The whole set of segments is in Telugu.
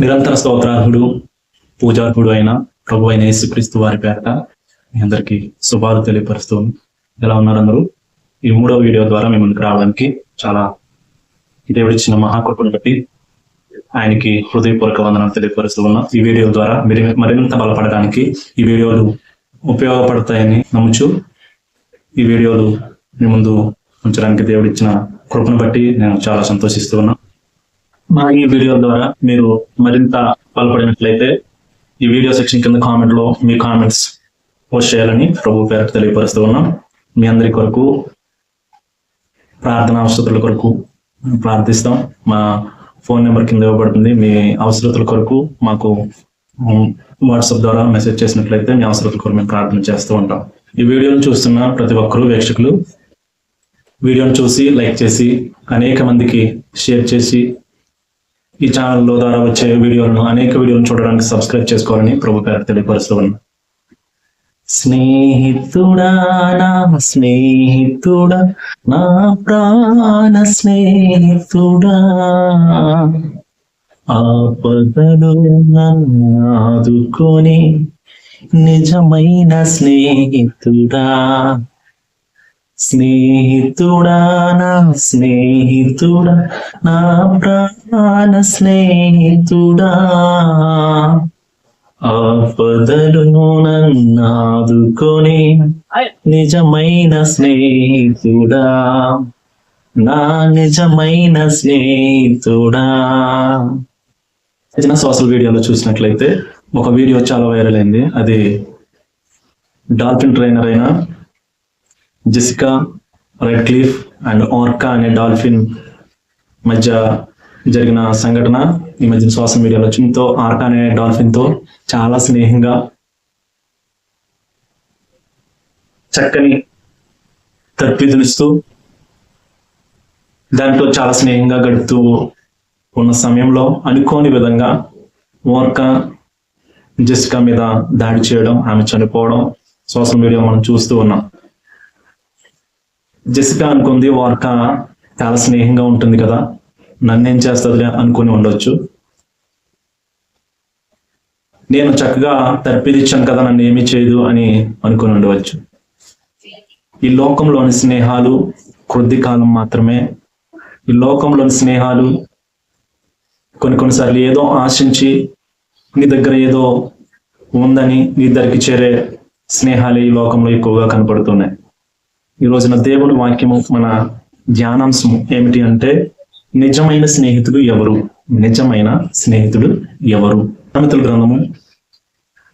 నిరంతర స్తోత్రార్హుడు పూజార్హుడు అయిన ప్రభు అయిన యేసుక్రీస్తు వారి పేరట మీ అందరికీ శుభాలు తెలియపరుస్తూ ఎలా ఉన్నారు అందరూ? ఈ మూడవ వీడియో ద్వారా మీ ముందుకు రావడానికి చాలా దేవుడిచ్చిన మహాకృపను బట్టి ఆయనకి హృదయపూర్వక వందనం తెలియపరుస్తూ ఉన్నా. ఈ వీడియో ద్వారా మీరు మరింత బలపడడానికి ఈ వీడియోలు ఉపయోగపడతాయని నమ్ముచు ఈ వీడియోలు మీ ముందు ఉంచడానికి దేవుడిచ్చిన కృపను బట్టి నేను చాలా సంతోషిస్తూ ఉన్నా. మా ఈ వీడియో ద్వారా మీరు మరింత బలపడినట్లయితే ఈ వీడియో సెక్షన్ కింద కామెంట్లో మీ కామెంట్స్ పోస్ట్ చేయాలని ప్రభు పేరు తెలియపరుస్తూ ఉన్నాం. మీ అందరి కొరకు ప్రార్థన అవసరతల కొరకు ప్రార్థిస్తాం. మా ఫోన్ నెంబర్ కింద ఇవ్వబడుతుంది. మీ అవసరతల కొరకు మాకు వాట్సాప్ ద్వారా మెసేజ్ చేసినట్లయితే మీ అవసరతల కొరకు మేము ప్రార్థన చేస్తూ ఉంటాం. ఈ వీడియోను చూస్తున్న ప్రతి ఒక్కరూ వీక్షకులు వీడియోను చూసి లైక్ చేసి అనేక మందికి షేర్ చేసి ఈ ఛానల్లో ద్వారా వచ్చే వీడియోలను అనేక వీడియోలను చూడడానికి సబ్స్క్రైబ్ చేసుకోవాలని ప్రభు పేరు తెలియపరుస్తూ ఉన్నా స్నేహితుడా నా స్నేహితుడా నా ప్రాణ స్నేహితుడా. ఆపదలు ఆదుకొని నిజమైన స్నేహితుడా. స్నేహితుడా నా స్నేహితుడా నా ప్రాణ స్నేహితుడా ఆపదలు నన్నాదుకొని నిజమైన స్నేహితుడా నా నిజమైన స్నేహితుడా చిన్న సోషల్ వీడియోలో చూసినట్లయితే ఒక వీడియో చాలా వైరల్ అయింది అది డాల్ఫిన్ ట్రైనర్ అయిన Jessica Redcliff and orca అనే డాల్ఫిన్ మధ్య జరిగిన సంఘటన ఈ మధ్య సోషల్ మీడియాలో వచ్చిందో ఆర్కా అనే డాల్ఫిన్తో చాలా స్నేహంగా చక్కని తర్పిదునిస్తూ దాంట్లో చాలా స్నేహంగా గడుపుతూ ఉన్న సమయంలో అనుకోని విధంగా ఓర్కా జెసికా మీద దాడి చేయడం ఆమె చనిపోవడం సోషల్ మీడియా మనం చూస్తూ ఉన్నాం. జెసికా అనుకుంది వార్క చాలా స్నేహంగా ఉంటుంది కదా నన్నేం చేస్తుందిలే అనుకుని ఉండొచ్చు. నేను చక్కగా తర్పిదిచ్చాను కదా నన్ను ఏమీ చేయదు అని అనుకుని ఉండవచ్చు. ఈ లోకంలోని స్నేహాలు కొద్ది కాలం మాత్రమే. ఈ లోకంలోని స్నేహాలు కొన్ని కొన్నిసార్లు ఏదో ఆశించి నీ దగ్గర ఏదో ఉందని నీ దగ్గరికి చేరే స్నేహాలు ఈ లోకంలో ఎక్కువగా కనపడుతున్నాయి. ఈ రోజున దేవుడి వాక్యము మన ధ్యానాంశం ఏమిటి అంటే నిజమైన స్నేహితుడు ఎవరు? నిజమైన స్నేహితుడు ఎవరు? సమితుల గ్రంథము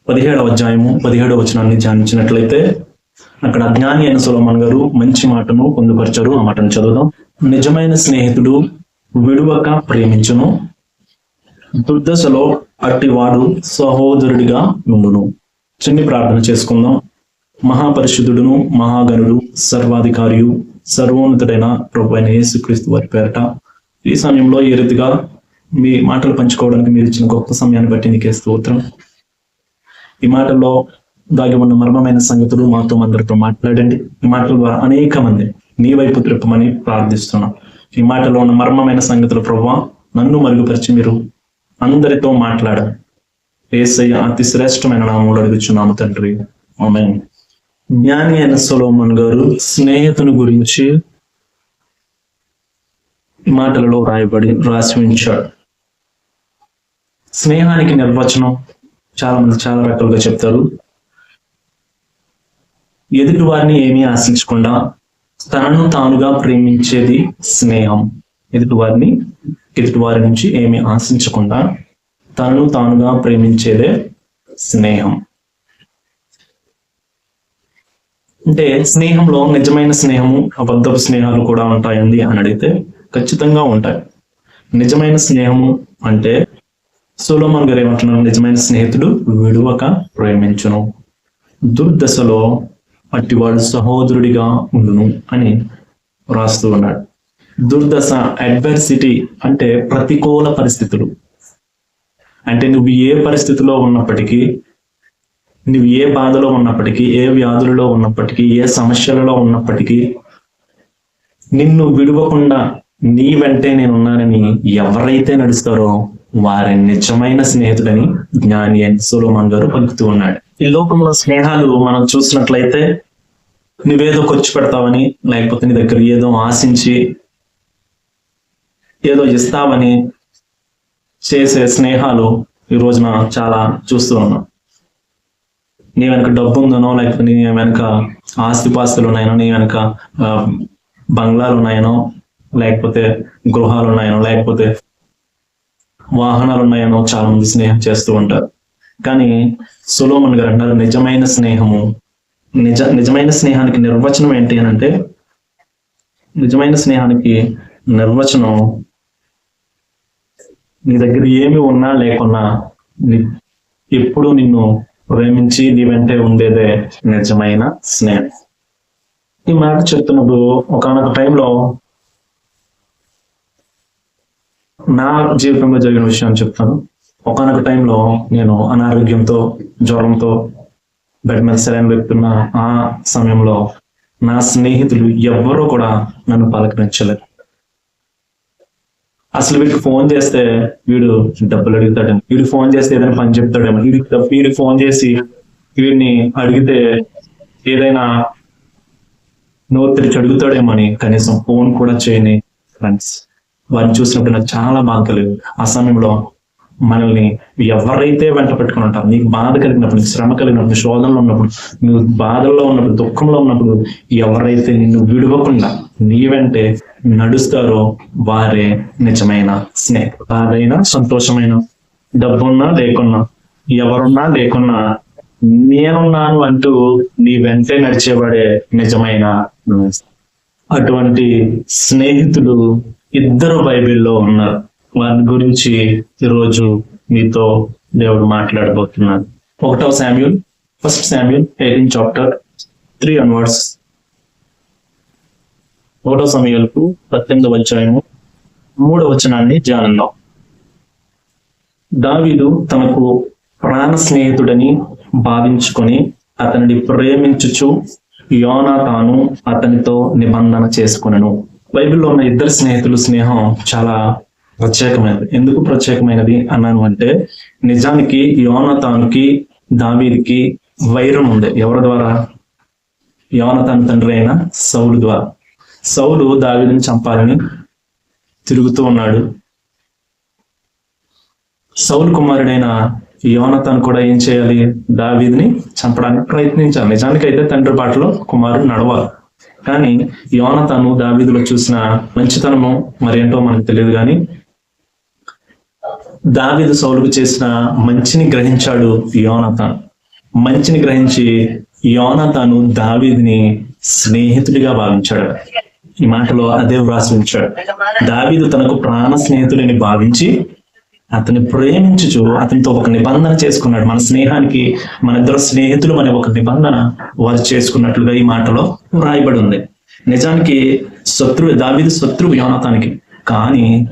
పదిహేడవ అధ్యాయము పదిహేడవ వచనాన్ని ధ్యానించినట్లయితే అక్కడ అజ్ఞాని అయిన సులమన్ గారు మంచి మాటను పొందుపరిచారు. ఆ మాటను చదువుదాం. నిజమైన స్నేహితుడు విడువక ప్రేమించును దుర్దశలో అట్టివాడు సహోదరుడిగా ఉండును. చిన్ని ప్రార్థన చేసుకుందాం. మహాపరిశుద్ధుడును మహాగణుడు సర్వాధికారియు సర్వోన్నతుడైన ప్రభు అయిన యేసుక్రీస్తు వారి పేరట. ఈ సమయంలో ఈ రీతిగా మీ మాటలు పంచుకోవడానికి మీరు ఇచ్చిన గొప్ప సమయాన్ని బట్టి నీకే స్తోత్రం. ఈ మాటల్లో దాగి ఉన్న మర్మమైన సంగతులు మాతో అందరితో మాట్లాడండి. ఈ మాటల ద్వారా అనేక మంది నీ వైపు త్రిప్పమని ప్రార్థిస్తున్నాం. ఈ మాటలో ఉన్న మర్మమైన సంగతులు ప్రభావ నన్ను మరుగుపరిచి మీరు అందరితో మాట్లాడాలి ఏసయ్య అతి శ్రేష్టమైన నామంలో అడుగుచున్నాము తండ్రి. ఆమె జ్ఞాని అయిన సొలోమన్ గారు స్నేహితుని గురించి మాటలలో రాయబడి రాసి ఉంచాడు. స్నేహానికి నిర్వచనం చాలా మంది చాలా రకాలుగా చెప్తారు. ఎదుటి వారిని ఏమీ ఆశించకుండా తనను తానుగా ప్రేమించేది స్నేహం. ఎదుటి వారిని ఎదుటి వారి నుంచి ఏమీ ఆశించకుండా తనను తానుగా ప్రేమించేదే స్నేహం. అంటే స్నేహంలో నిజమైన స్నేహము అబద్ధపు స్నేహాలు కూడా ఉంటాయండి అని అడిగితే ఖచ్చితంగా ఉంటాయి. నిజమైన స్నేహము అంటే సోలోమన్ గారు ఏమంటున్నారు నిజమైన స్నేహితుడు విడువక ప్రేమించును. దుర్దశలో అట్టివాడు సహోదరుడిగా ఉండును అని రాస్తూ ఉన్నాడు. దుర్దశ అడ్వర్సిటీ అంటే ప్రతికూల పరిస్థితులు. అంటే నువ్వు ఏ పరిస్థితిలో ఉన్నప్పటికీ నువ్వు ఏ బాధలో ఉన్నప్పటికీ ఏ వ్యాధులలో ఉన్నప్పటికీ ఏ సమస్యలలో ఉన్నప్పటికీ నిన్ను విడవకుండా నీ వెంటే నేనున్నానని ఎవరైతే నడుస్తారో వారి నిజమైన స్నేహితుడని జ్ఞాని అని సోలోమాన్ గారు పలుకుతూ ఉన్నాడు. ఈ లోకంలో స్నేహాలు మనం చూసినట్లయితే నువ్వేదో ఖర్చు పెడతావని లేకపోతే నీ దగ్గర ఏదో ఆశించి ఏదో ఇస్తావని చేసే స్నేహాలు ఈ రోజున చాలా చూస్తూ ఉన్నాం. నీ వెనక డబ్బు ఉందనో లేకపోతే నీ వెనక ఆస్తిపాస్తులు ఉన్నాయనో నీ వెనక ఆ, బంగ్లాలు ఉన్నాయనో లేకపోతే గృహాలు ఉన్నాయనో లేకపోతే వాహనాలు ఉన్నాయనో చాలా మంది స్నేహం చేస్తూ ఉంటారు. కానీ సులోమన్ గారు అంటారు నిజమైన స్నేహము నిజ నిజమైన స్నేహానికి నిర్వచనం ఏంటి అని అంటే నిజమైన స్నేహానికి నిర్వచనం నీ దగ్గర ఏమి ఉన్నా లేకున్నా ఎప్పుడు నిన్ను ప్రేమించి నీ వెంటే ఉండేదే నిజమైన స్నేహం. ఈ మాట చెప్తున్నప్పుడు ఒకనొక టైంలో నా జీవితంలో జరిగిన విషయం చెప్తాను. ఒకనొక టైంలో నేను అనారోగ్యంతో జ్వరంతో బెడ్ మీద సెలైన్ పెడుతున్న ఆ సమయంలో నా స్నేహితులు ఎవ్వరూ కూడా నన్ను పలకరించలేదు. అసలు వీడికి ఫోన్ చేస్తే వీడు డబ్బులు అడుగుతాడేమో. వీడు ఫోన్ చేస్తే ఏదైనా పని చెప్తాడేమో. వీడికి వీడికి ఫోన్ చేసి వీడిని అడిగితే ఏదైనా నోరు తెరిచి అడుగుతాడేమో అని కనీసం ఫోన్ కూడా చేయని ఫ్రెండ్స్ వారిని చూసినప్పుడు నాకు చాలా బాధ కలిగింది. ఆ సమయంలో మనల్ని ఎవరైతే వెంట పెట్టుకుని ఉంటారు నీకు బాధ కలిగినప్పుడు నీకు శ్రమ కలిగినప్పుడు శోధనలో ఉన్నప్పుడు నువ్వు బాధల్లో ఉన్నప్పుడు దుఃఖంలో ఉన్నప్పుడు ఎవరైతే నిన్ను విడవకుండా నీ వెంటే నడుస్తారో వారే నిజమైన స్నేహితులు. బాధైనా సంతోషమైన డబ్బున్నా లేకున్నా ఎవరున్నా లేకున్నా నేనున్నాను అంటూ నీ వెంటే నడిచేవాడే నిజమైన అటువంటి స్నేహితులు ఇద్దరు బైబిల్లో ఉన్నారు. వారి గురించి ఈరోజు మీతో దేవుడు మాట్లాడబోతున్నాడు. ఒకటవ Samuel first Samuel eighteen chapter three onwards. ఒకటో సమయాలకు పద్దెనిమిదవ అధ్యాయము మూడవ వచనాన్ని ధ్యానంలో. దావీదు తనకు ప్రాణ స్నేహితుడని భావించుకొని అతనిని ప్రేమించుచు యోనా తాను అతనితో నిబంధన చేసుకునను. బైబిల్లో ఉన్న ఇద్దరు స్నేహితులు స్నేహం చాలా ప్రత్యేకమైనది. ఎందుకు ప్రత్యేకమైనది అన్నాను అంటే నిజానికి యోనతానుకి దావీదికి వైరం ఉంది. ఎవరి ద్వారా? యోనతాన్ తండ్రి అయిన సౌలు ద్వారా. సౌలు దావీదుని చంపాలని తిరుగుతూ ఉన్నాడు. సౌలు కుమారుడైన యోనతను కూడా ఏం చేయాలి? దావీదిని చంపడానికి ప్రయత్నించాలి. నిజానికి అయితే తండ్రి బాటలో కుమారుడు నడవాలి. కానీ యోనతను దావీదులో చూసిన మంచితనము మరేంటో మనకు తెలియదు కానీ దావీదు సౌలుకు చేసిన మంచిని గ్రహించాడు యోనతను. మంచిని గ్రహించి యోనతను దావీదిని స్నేహితుడిగా భావించాడు. ఈ మాటలో అదే వ్రాసి ఉంచాడు. దావీదు తనకు ప్రాణ స్నేహితుడిని భావించి అతన్ని ప్రేమించుచు అతనితో ఒక నిబంధన చేసుకున్నాడు. మన స్నేహానికి మన ఇద్దరు స్నేహితులు అనే ఒక నిబంధన వారు చేసుకున్నట్లుగా ఈ మాటలో రాయబడి ఉంది. నిజానికి శత్రువు దావీదు శత్రువు యోనతానికి. కానీ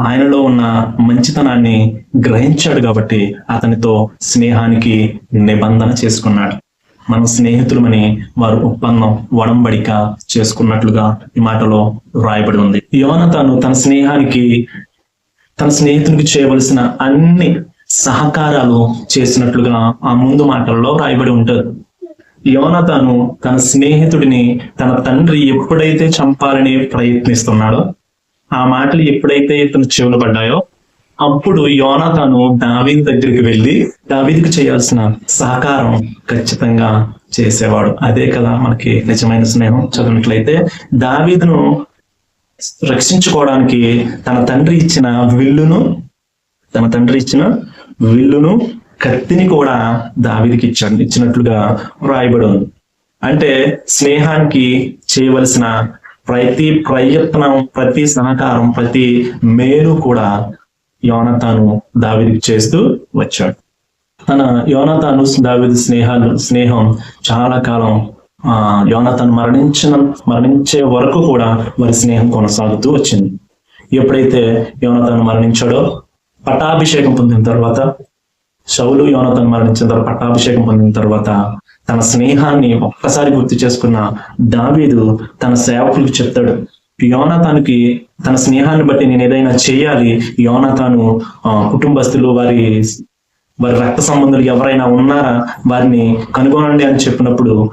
ఆయనలో ఉన్న మంచితనాన్ని గ్రహించాడు కాబట్టి అతనితో స్నేహానికి నిబంధన చేసుకున్నాడు. మన స్నేహితులమని వారు ఒప్పందం వడంబడిక చేసుకున్నట్లుగా ఈ మాటలో రాయబడి ఉంది యోన తాను తన స్నేహానికి తన స్నేహితునికి చేయవలసిన అన్ని సహకారాలు చేసినట్లుగా ఆ ముందు మాటల్లో రాయబడి ఉంటుంది. యోనతాను తన స్నేహితుడిని తన తండ్రి ఎప్పుడైతే చంపాలని ప్రయత్నిస్తున్నాడో ఆ మాటలు ఎప్పుడైతే ఇతను చెవులు పడ్డాయో అప్పుడు యోనాతాను దావీద్ దగ్గరికి వెళ్ళి దావీద్కు చేయాల్సిన సహకారం ఖచ్చితంగా చేసేవాడు. అదే కదా మనకి నిజమైన స్నేహం. చదివినట్లయితే దావీదును రక్షించుకోవడానికి తన తండ్రి ఇచ్చిన విల్లును తన తండ్రి ఇచ్చిన విల్లును కత్తిని కూడా దావీదికి ఇచ్చాడు. ఇచ్చినట్లుగా రాయబడి ఉంది అంటే స్నేహానికి చేయవలసిన ప్రతి ప్రయత్నం ప్రతి సహకారం ప్రతి మేలు కూడా యోనతాను దావిదికి చేస్తూ వచ్చాడు. తన యోనతాను దావిది స్నేహాలు స్నేహం చాలా కాలం ఆ యోనతాను మరణించిన మరణించే వరకు కూడా వారి స్నేహం కొనసాగుతూ వచ్చింది. ఎప్పుడైతే యోనతాను మరణించాడో పట్టాభిషేకం పొందిన తర్వాత శౌలు యోనతను మరణించిన తర్వాత పట్టాభిషేకం పొందిన తర్వాత తన స్నేహాన్ని ఒక్కసారి గుర్తు చేసుకున్న దావీదు తన సేవకులకు చెప్తాడు యోనాతానికి తన స్నేహాన్ని బట్టి నేను ఏదైనా చేయాలి యోనాతాను ఆ, కుటుంబస్తులు వారి వారి రక్త సంబంధులు ఎవరైనా ఉన్నారా? వారిని కనుగొనండి అని చెప్పినప్పుడు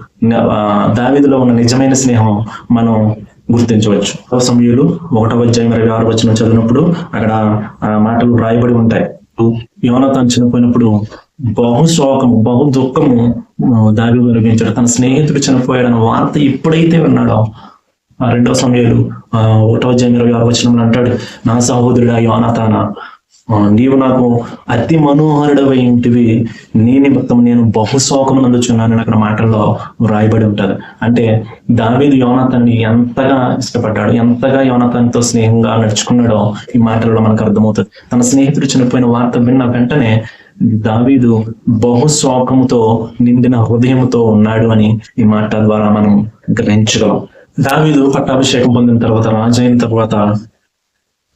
దావిదిలో ఉన్న నిజమైన స్నేహం మనం గుర్తించవచ్చు. సమయంలో ఒకటవ అధ్యాయం ఇరవై ఆరు వచ్చిన చదివినప్పుడు అక్కడ ఆ మాటలు రాయబడి ఉంటాయి. యోనతాను చనిపోయినప్పుడు బహు శోకము బహు దుఃఖము దావి తన స్నేహితుడు చనిపోయాడన్న వార్త ఎప్పుడైతే విన్నాడో. రెండవ సమయాలు ఆ ఒకటో అధ్యాయం ఇరవై ఆరు వచ్చిన అంటాడు నా సహోదరుడా యోనతాన ఆ, నీవు నాకు అతి మనోహరుడవై ఇంటివి నీ నిమిత్తం నేను బహుశోకం నందుచున్నానని అక్కడ మాటల్లో వ్రాయబడి ఉంటుంది. అంటే దావీదు యోనతాన్ని ఎంతగా ఇష్టపడ్డాడు ఎంతగా యోనాథాన్తో స్నేహంగా నడుచుకున్నాడో ఈ మాటల్లో మనకు అర్థమవుతుంది. తన స్నేహితుడు చనిపోయిన వార్త విన్న వెంటనే దావీదు బహుశోకముతో నిండిన హృదయముతో ఉన్నాడు అని ఈ మాట ద్వారా మనం గ్రహించగలం. దావీదు పట్టాభిషేకం పొందిన తర్వాత రాజైన తర్వాత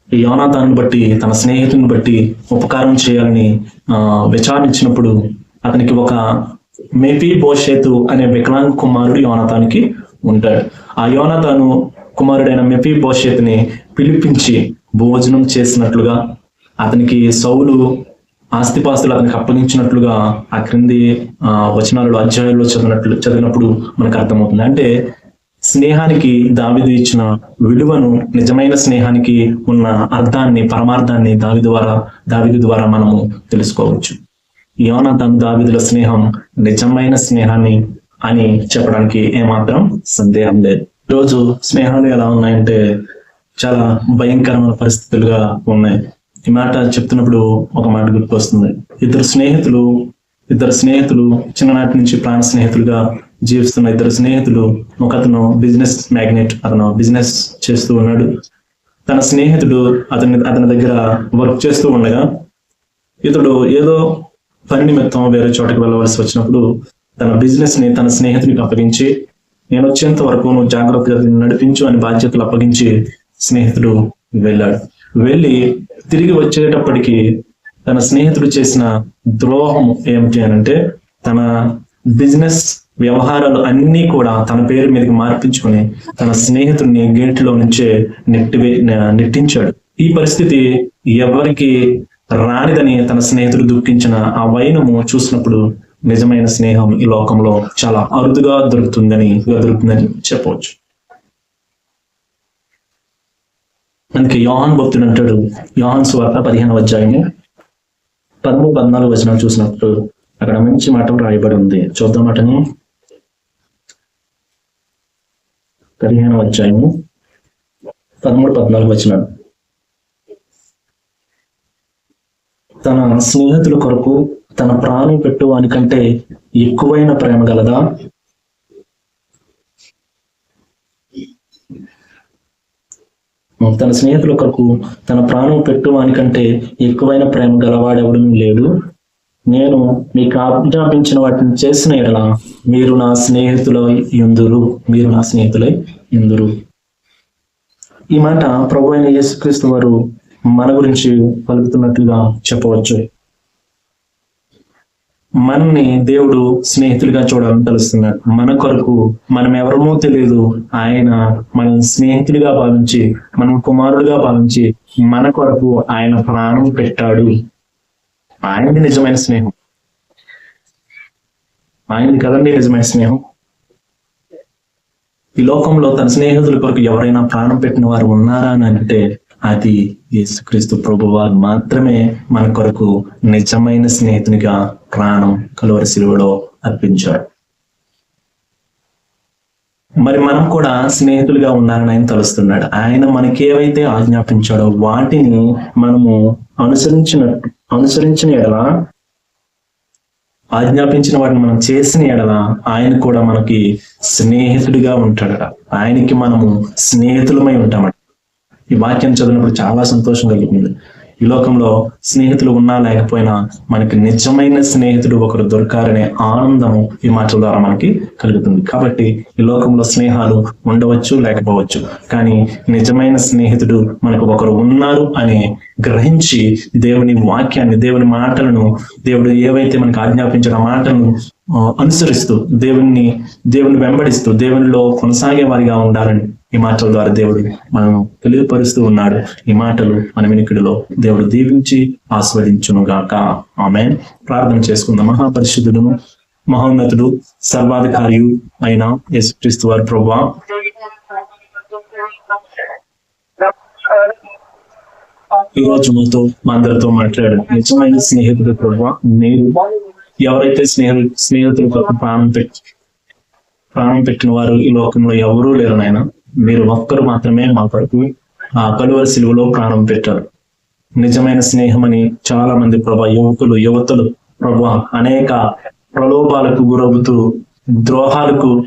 ఈ యోనాథాన్ని బట్టి తన స్నేహితుని బట్టి ఉపకారం చేయాలని ఆ విచారించినప్పుడు అతనికి ఒక మేపీ బోషేతు అనే వికలాంగ కుమారుడు యోనాథానికి ఉంటాడు. ఆ యోనాథాను కుమారుడైన మెపీ బోషేతుని పిలిపించి భోజనం చేసినట్లుగా అతనికి సౌలు ఆస్తిపాస్తులు అతనికి అప్పగించినట్లుగా ఆ క్రింది ఆ, వచనాలలో అధ్యాయుల్లో చదివినట్లు చదివినప్పుడు మనకు అర్థమవుతుంది. అంటే స్నేహానికి దావిదు ఇచ్చిన విలువను నిజమైన స్నేహానికి ఉన్న అర్థాన్ని పరమార్థాన్ని దావి ద్వారా దావిదు ద్వారా మనము తెలుసుకోవచ్చు. యోన తను దావిదుల స్నేహం నిజమైన స్నేహాన్ని అని చెప్పడానికి ఏమాత్రం సందేహం లేదు. ఈరోజు స్నేహాలు ఎలా ఉన్నాయంటే చాలా భయంకరమైన పరిస్థితులుగా ఉన్నాయి. ఈ మాట చెప్తున్నప్పుడు ఒక మాట గుర్తొస్తుంది. ఇద్దరు స్నేహితులు ఇద్దరు స్నేహితులు చిన్ననాటి నుంచి ప్రాణ స్నేహితులుగా జీవిస్తున్న ఇద్దరు స్నేహితులు ఒకతను బిజినెస్ మ్యాగ్నెట్ అతను బిజినెస్ చేస్తూ ఉన్నాడు. తన స్నేహితుడు అతని అతని దగ్గర వర్క్ చేస్తూ ఉండగా ఇతడు ఏదో పని నిమిత్తం వేరే చోటకి వెళ్ళవలసి వచ్చినప్పుడు తన బిజినెస్ని తన స్నేహితుడికి అప్పగించి నేను వచ్చేంత వరకు నువ్వు జాగ్రత్తగా నడిపించు అని బాధ్యతలు అప్పగించి స్నేహితుడు వెళ్ళాడు. వెళ్ళి తిరిగి వచ్చేటప్పటికి తన స్నేహితుడు చేసిన ద్రోహం ఏమిటి అని అంటే తన బిజినెస్ వ్యవహారాలు అన్నీ కూడా తన పేరు మీదకి మార్పించుకొని తన స్నేహితుడిని గేట్లో నుంచే నెట్టి నెట్టించాడు. ఈ పరిస్థితి ఎవరికి రానిదని తన స్నేహితుడు దుఃఖించిన ఆ వైనము చూసినప్పుడు నిజమైన స్నేహం ఈ లోకంలో చాలా అరుదుగా దొరుకుతుందని దొరుకుతుందని చెప్పవచ్చు. అందుకే యోహాన్ భక్తుడు అంటాడు యోహాన్ సువార్త పదిహేను అధ్యాయము పదమూడు పద్నాలుగు వచనం చూసినప్పుడు అక్కడ మంచి మాట రాయబడి ఉంది. చూద్దాం మాటను. పదిహేను అధ్యాయము పదమూడు పద్నాలుగు వచ్చినాడు తన స్నేహితుల కొరకు తన ప్రాణం పెట్టువాని కంటే ఎక్కువైన ప్రేమ గలదా? తన స్నేహితుల కొరకు తన ప్రాణం పెట్టువాని కంటే ఎక్కువైన ప్రేమ గలవాడెవడం లేడు. నేను మీకు ఆజ్ఞాపించిన వాటిని చేసిన ఎడల మీరు నా స్నేహితులై ఎందురు? మీరు నా స్నేహితులై ఎందురు? ఈ మాట ప్రభు అయిన యేసుక్రీస్తు వారు మన గురించి పలుకుతున్నట్లుగా చెప్పవచ్చు. మనని దేవుడు స్నేహితులుగా చూడాలని తెలుస్తున్నాడు మన కొరకు మనం ఎవరమో తెలియదు. ఆయన మన స్నేహితుడిగా భావించి మనం కుమారుడిగా భావించి మన కొరకు ఆయన ప్రాణం పెట్టాడు. ఆయనది నిజమైన స్నేహం. ఆయనది కదండి నిజమైన స్నేహం? ఈ లోకంలో తన స్నేహితుల కొరకు ఎవరైనా ప్రాణం పెట్టిన వారు ఉన్నారా అని అంటే అది యేసుక్రీస్తు ప్రభు వారు మాత్రమే మన కొరకు నిజమైన స్నేహితునిగా ప్రాణం కలువరి శిలువలో అర్పించాడు. మరి మనం కూడా స్నేహితులుగా ఉన్నారని ఆయన తలుస్తున్నాడు. ఆయన మనకేవైతే ఆజ్ఞాపించాడో వాటిని మనము అనుసరించిన అనుసరించిన ఎలా ఆజ్ఞాపించిన వాటిని మనం చేసిన ఎడల ఆయన కూడా మనకి స్నేహితుడిగా ఉంటాడట. ఆయనకి మనము స్నేహితులమై ఉంటామట. ఈ వాక్యం చదివినప్పుడు చాలా సంతోషం కలుగుతుంది ఈ లోకంలో స్నేహితులు ఉన్నా లేకపోయినా మనకి నిజమైన స్నేహితుడు ఒకరు దొరకారనే ఆనందము ఈ మాటల ద్వారా మనకి కలుగుతుంది. కాబట్టి ఈ లోకంలో స్నేహాలు ఉండవచ్చు లేకపోవచ్చు. కానీ నిజమైన స్నేహితుడు మనకు ఒకరు ఉన్నారు అని గ్రహించి దేవుని వాక్యాన్ని దేవుని మాటలను దేవుడు ఏవైతే మనకు ఆజ్ఞాపించిన మాటలను అనుసరిస్తూ దేవుణ్ణి దేవుని వెంబడిస్తూ దేవునిలో కొనసాగే వారిగా ఉండాలని ఈ మాటల ద్వారా దేవుడు మనం తెలియపరుస్తూ ఉన్నాడు. ఈ మాటలు మన వినికిడిలో దేవుడు దీవించి ఆస్వాదించును గాక ఆమె ప్రార్థన చేసుకుందాం. మహాపరిశుద్ధుడును మహోన్నతుడు సర్వాధికారియు అయిన యేసుక్రీస్తు వారి ప్రభా ఈ రోజు మాతో మా అందరితో మాట్లాడు నిజమైన స్నేహితుడు ప్రభా మీరు ఎవరైతే స్నేహ స్నేహితుల ప్రాణం పెట్టి ప్రాణం పెట్టిన వారు ఈ లోకంలో ఎవరూ లేరు నాయన. మీరు ఒక్కరు మాత్రమే మా కొరకు ఆ కలువల సిలువలో ప్రాణం పెట్టారు. నిజమైన స్నేహం అని చాలా మంది ప్రభా యువకులు యువతులు ప్రభా అనేక ప్రలోభాలకు గురవుతూ ద్రోహాలకు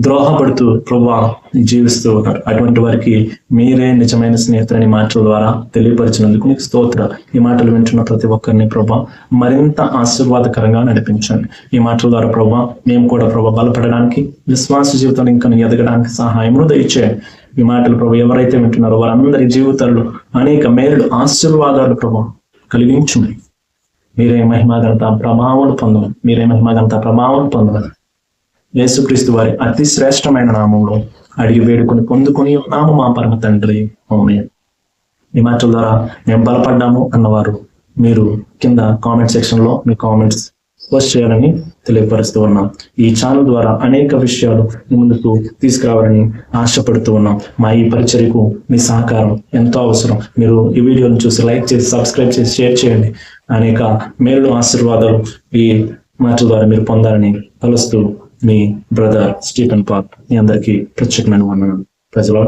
ద్రోహపడుతూ ప్రభా జీవిస్తూ ఉన్నారు అటువంటి వారికి మీరే నిజమైన స్నేహితులని మాటల ద్వారా తెలియపరిచినందుకు మీకు స్తోత్ర. ఈ మాటలు వింటున్న ప్రతి ఒక్కరిని ప్రభా మరింత ఆశీర్వాదకరంగా నడిపించండి. ఈ మాటల ద్వారా ప్రభా మేము కూడా ప్రభా బలపడడానికి విశ్వాస జీవితంలో ఇంకా ఎదగడానికి సహాయం దయచేయండి. ఈ మాటలు ప్రభు ఎవరైతే వింటున్నారో వారందరి జీవితాల్లో అనేక మేలు ఆశీర్వాదాలు ప్రభా కలిగించుంది మీరే మహిమాగంత ప్రభావం పొందడం మీరే మహిమాగంత ప్రభావం పొందడం యేసుక్రీస్తు వారి అతి శ్రేష్టమైన నామంలో అడిగి వేడుకొని పొందుకొని ఉన్నాము మా పరమ తండ్రి. ఆమేన్. ఈ మాటల ద్వారా మేము బలపడ్డాము అన్నవారు మీరు కింద కామెంట్ సెక్షన్లో మీ కామెంట్స్ పోస్ట్ చేయాలని తెలియపరుస్తూ ఉన్నాం. ఈ ఛానల్ ద్వారా అనేక విషయాలు ముందుకు తీసుకురావాలని ఆశపడుతూ ఉన్నాం. మా ఈ పరిచర్యకు మీ సహకారం ఎంతో అవసరం. మీరు ఈ వీడియోను చూసి లైక్ చేసి సబ్స్క్రైబ్ చేసి షేర్ చేయండి. అనేక మేలు ఆశీర్వాదాలు ఈ మాటల ద్వారా మీరు పొందాలని కలుస్తూ మీ బ్రదర్ స్టీఫెన్ పాక్ మీ అందరికీ ప్రత్యేకమైన వందనాలు ప్రజలు